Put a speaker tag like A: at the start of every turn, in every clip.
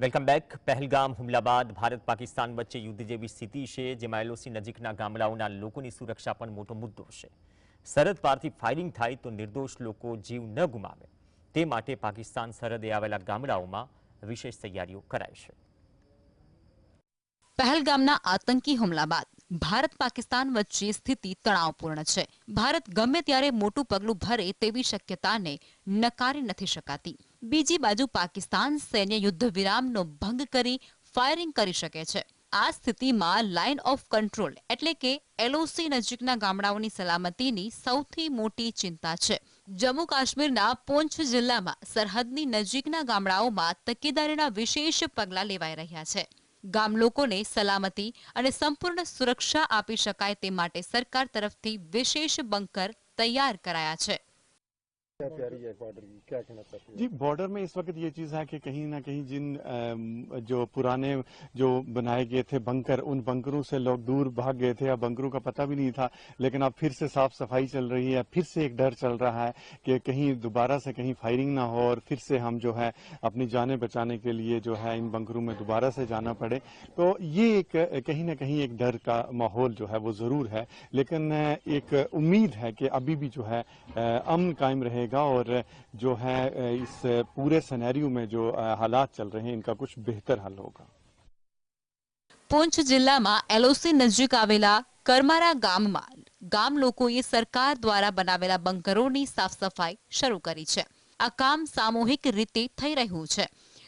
A: Welcome back Pahalgam હુમલા બાદ ભારત, પાકિસ્તાન વચ્ચે યુદ્ધ જેવી સ્થિતિ છે, જેમાં એલઓસી નજીકના ગામડાઓના લોકોની સુરક્ષા પણ મોટો મુદ્દો છે. સરહદ પારથી ફાયરિંગ થાય તો નિર્દોષ લોકો જીવ ન ગુમાવે. તે માટે પાકિસ્તાન સરહદે આવેલા ગામડાઓમાં વિશેષ તૈયારીઓ કરાઈ છે.
B: પહેલગામના આતંકી હુમલા બાદ ભારત, પાકિસ્તાન વચ્ચે સ્થિતિ તણાવપૂર્ણ છે. ભારત ગમે ત્યારે મોટું પગલું ભરે તેવી શક્યતાને નકારી નથી શકાતી. બીજી બાજુ પાકિસ્તાન સૈન્ય યુદ્ધ વિરામનો ભંગ કરી ફાયરિંગ કરી શકે છે. આ સ્થિતિમાં લાઇન ઓફ કંટ્રોલ એટલે કે એલઓસી નજીકના ગામડાઓની સલામતીની સૌથી મોટી ચિંતા છે. જમ્મુ કાશ્મીરના પૂંછ જિલ્લામાં સરહદની નજીકના ગામડાઓમાં તકેદારીના વિશેષ પગલાં લેવાઈ રહ્યા છે. ગામ લોકોને સલામતી અને સંપૂર્ણ સુરક્ષા આપી શકાય તે માટે સરકાર તરફથી વિશેષ બંકર તૈયાર કરાયા છે.
C: क्या तैयारी है बॉर्डर की? क्या कहना चाहते हैं?
D: जी बॉर्डर में इस वक्त ये चीज़ है कि कहीं ना कहीं जिन जो पुराने, जो बनाए गए थे बंकर उन बंकरों से लोग दूर भाग गए थे। या बंकरों का पता भी नहीं था, लेकिन अब फिर से साफ़ सफ़ाई चल रही है। फिर से एक डर चल रहा है कि कहीं दोबारा से कहीं फायरिंग ना हो और फिर से हम जो है अपनी जाने बचाने के लिए जो है इन बंकरों में दोबारा से जाना पड़े। तो ये एक, कहीं ना कहीं एक डर का माहौल जो है वो ज़रूर है। लेकिन एक उम्मीद है कि अभी भी जो है अमन कायम रहेगा। और जो है इस पूरे सनेरियो में जो हालात चल रहे हैं इनका कुछ बेहतर हल होगा
B: પૂંછ જિલ્લામાં એલઓસી નજીક આવેલા કરમારા ગામમાં ગામ લોકોએ સરકાર દ્વારા બનાવેલા બંકરોની સાફ સફાઈ શરૂ કરી છે આ કામ સામૂહિક રીતે થઈ રહ્યું છે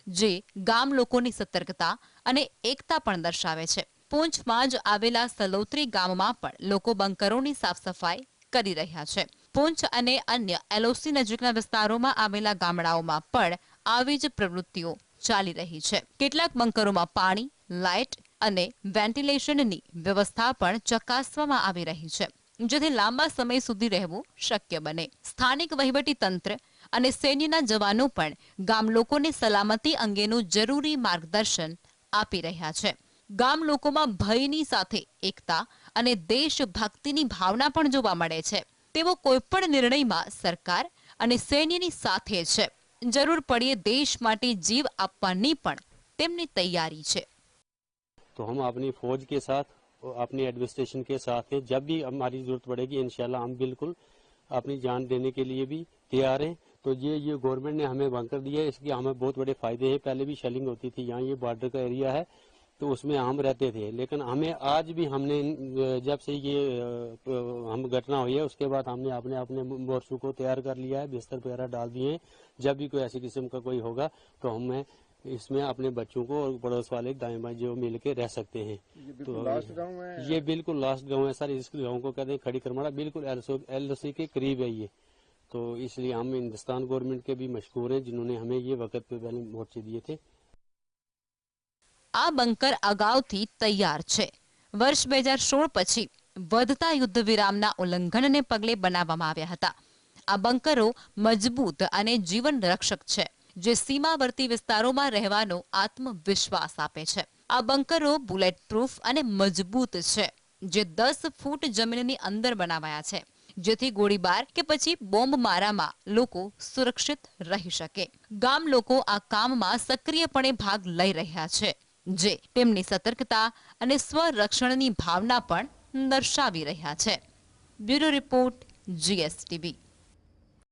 B: જે ગામ લોકોની સતર્કતા અને એકતા પણ દર્શાવે છે પૂંછમાં જ આવેલા સલોત્રી ગામમાં પણ લોકો બંકરોની સાફ સફાઈ કરી રહ્યા છે પૂંછ અને અન્ય એલઓસી નજીકના વિસ્તારોમાં આવેલા ગામડાઓમાં પણ આવી જ પ્રવૃત્તિઓ ચાલી રહી છે. કેટલાક બંકરોમાં પાણી, લાઇટ અને વેન્ટિલેશનની વ્યવસ્થા પણ ચકાસવામાં આવી રહી છે, જેથી લાંબા સમય સુધી રહેવું શક્ય બને. સ્થાનિક વહીવટી તંત્ર અને સૈન્યના જવાનો પણ ગામ લોકોને સલામતી અંગેનું જરૂરી માર્ગદર્શન આપી રહ્યા છે. ગામ લોકોમાં ભયની સાથે એકતા અને દેશભક્તિની ભાવના પણ જોવા મળે છે. તેઓ કોઈપણ નિર્ણયમાં સરકાર અને સૈન્યની સાથે છે જરૂર પડીએ દેશ માટે જીવ આપવાની પણ તેમની તૈયારી છે
E: तो हम अपनी फौज के साथ और अपने एडमिनिस्ट्रेशन के साथ हैं जब भी हमारी जरूरत पड़ेगी इंशाल्लाह हम बिल्कुल अपनी जान देने के लिए भी तैयार हैं तो ये ये गवर्नमेंट ने हमें बंकर दिया है इसके हमें बहुत बड़े फायदे हैं पहले भी शेलिंग होती थी यहाँ ये बॉर्डर का एरिया है तो उसमें हम रहते थे। लेकिन हमें आज भी हमने जब से ये हम घटना हुई है उसके बाद हमने अपने अपने मोर्चों को तैयार कर लिया है बिस्तर वगैरह डाल दिए हैं। जब भी कोई ऐसी किस्म का कोई होगा तो हमें इसमें अपने बच्चों को और पड़ोस वाले दाएँ बाएँ जो मिल के रह सकते हैं।
C: ये बिल्कुल लास्ट गाँव है।
E: ये बिल्कुल लास्ट गाँव है सर। इस गाँव को कहते हैं खड़ी करमाड़ा बिल्कुल एल के करीब है ये। तो इसलिए हम हिंदुस्तान गवर्नमेंट के भी मशहूर हैं जिन्होंने हमें ये वक्त पे पहले मोर्चे दिए थे।
B: આ બંકર અગાઉથી તૈયાર છે. વર્ષ બે હજાર સોળ પછી વધતા યુદ્ધ વિરામના ઉલ્લંઘનને પગલે બનાવવામાં આવ્યા હતા. આ બંકરો મજબૂત અને જીવન રક્ષક છે, જે સીમાવર્તી વિસ્તારોમાં રહેવાનો આત્મવિશ્વાસ આપે છે. આ બંકરો બુલેટ પ્રૂફ અને મજબૂત છે, જે દસ ફૂટ જમીનની અંદર બનાવાયા છે, જેથી ગોળીબાર કે પછી બોમ્બ મારામાં લોકો સુરક્ષિત રહી શકે. ગામ લોકો આ કામમાં સક્રિયપણે ભાગ લઈ રહ્યા છે. જે તેમની સતર્કતા અને સ્વરક્ષણની ભાવના પણ દર્શાવી રહ્યા છે. Bureau report GSTV.